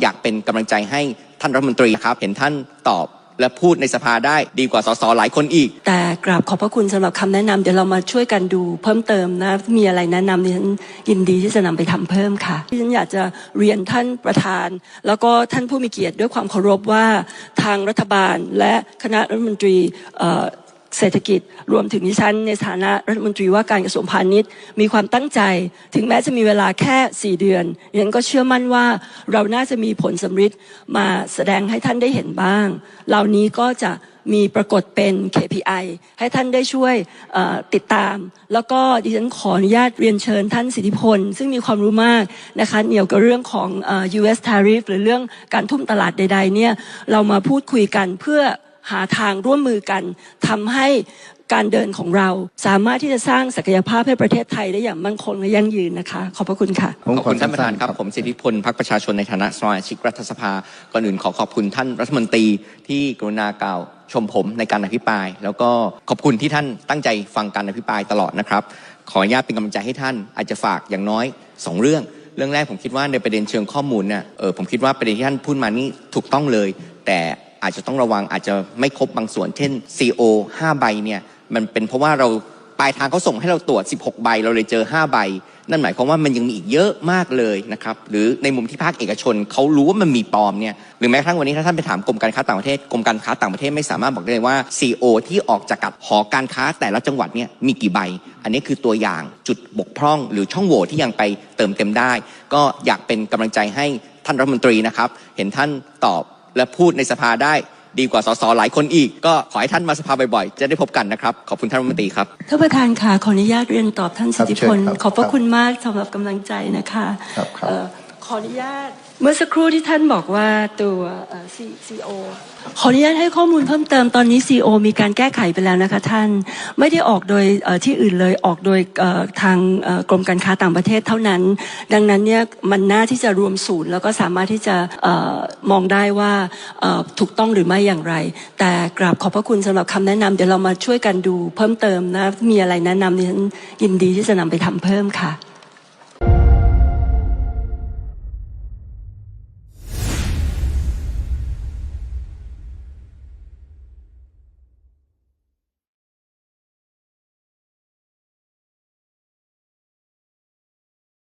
อยากเป็นกำลังใจให้ท่านรัฐมนตรีนะครับ เห็นท่านตอบและพูดในสภาได้ดีกว่าสสหลายคนอีก แต่กราบขอบพระคุณสำหรับคำแนะนำเดี๋ยวเรามาช่วยกันดูเพิ่มเติมนะ มีอะไรแนะนำดิฉันยินดีที่จะนำไปทำเพิ่มค่ะดิฉันอยากจะเรียนท่านประธาน แล้วก็ท่านผู้มีเกียรติด้วยความเคารพว่าทางรัฐบาลและคณะรัฐมนตรี เศรษฐกิจรวมถึงดิฉันในฐานะรัฐมนตรีว่าการกระทรวงพาณิชย์ มีความตั้งใจ ถึงแม้จะมีเวลาแค่ 4 เดือนดิฉันก็เชื่อมั่นว่าเราน่าจะมีผลสำฤทธิ์มาแสดงให้ท่านได้เห็นบ้าง เหล่านี้ก็จะมีปรากฏเป็น KPI ให้ท่านได้ช่วยติดตาม แล้วก็ดิฉันขออนุญาตเรียนเชิญท่านสิทธิพล ซึ่งมีความรู้มากนะคะเกี่ยวกับเรื่องของ US tariff หรือเรื่องการทุ่มตลาดใดๆเนี่ยเรามาพูดคุยกันเพื่อ หาทางร่วมมือกันทำให้การเดินของเรา สามารถที่จะสร้างศักยภาพให้ประเทศไทยได้อย่างมั่นคงและยั่งยืนนะคะ ขอบพระคุณค่ะขอบคุณท่านประธานครับ ผมสิทธิพลพักประชาชนในฐานะสมาชิกรัฐสภาก่อนอื่นขอขอบคุณท่านรัฐมนตรีที่กรุณากล่าวชมผมในการอภิปราย แล้วก็ขอบคุณที่ท่านตั้งใจฟังการอภิปรายตลอดนะครับ ขออนุญาตเป็นกำลังใจให้ท่านอาจจะฝากอย่างน้อยสองเรื่องเรื่องแรกผมคิดว่าในประเด็นเชิงข้อมูลเนี่ยเออผมคิดว่าประเด็นที่ท่านพูดมานี่ถูกต้องเลย แต่ อาจจะต้องระวังอาจจะไม่ครบบางส่วน เช่น CO 5 ใบเนี่ยมันเป็นเพราะว่าเราปลายทางเขาส่งให้เราตรวจ 16 ใบ เราเลยเจอ 5 ใบ นั่นหมายความว่ามันยังมีอีกเยอะมากเลยนะครับหรือในมุมที่ภาคเอกชนเขารู้ว่ามันมีปลอมเนี่ยหรือแม้กระทั่งวันนี้ถ้าท่านไปถามกรมการค้าต่างประเทศกรมการค้าต่างประเทศไม่สามารถบอกได้เลยว่า CO ที่ออกจากกับหอการค้าแต่ละจังหวัดเนี่ยมีกี่ใบ อันนี้คือตัวอย่างจุดบกพร่อง หรือช่องโหว่ที่ยังไปเติมเต็มได้ ก็อยากเป็นกำลังใจให้ท่านรัฐมนตรีนะครับเห็นท่านตอบ และพูดในสภาได้ดีกว่าสสหลายคนอีก ก็ขอให้ท่านมาสภาบ่อยๆ จะได้พบกันนะครับ ขอบคุณท่านรัฐมนตรีครับท่านประธานค่ะขออนุญาตเรียนตอบท่านสิทธิพลครับเชิญครับขอบพระคุณมากสำหรับกำลังใจนะคะ ขออนุญาตเมื่อสักครู่ที่ท่านบอกว่าตัวเอ่อขออนุญาตให้ข้อมูลเพิ่มเติมตอนนี้ CO มีการแก้ไขไปแล้วนะคะท่านไม่ได้ออกโดยที่อื่นเลยออกโดยทางกรมการค้าต่างประเทศเท่านั้น ดังนั้นเนี่ยมันน่าที่จะรวมศูนย์ แล้วก็สามารถที่จะมองได้ว่าถูกต้องหรือไม่อย่างไร แต่กราบขอบพระคุณสำหรับคำแนะนำเดี๋ยวเรามาช่วยกันดูเพิ่มเติมนะมีอะไรแนะนำดิฉันยินดีที่จะนำไปทำเพิ่มค่ะ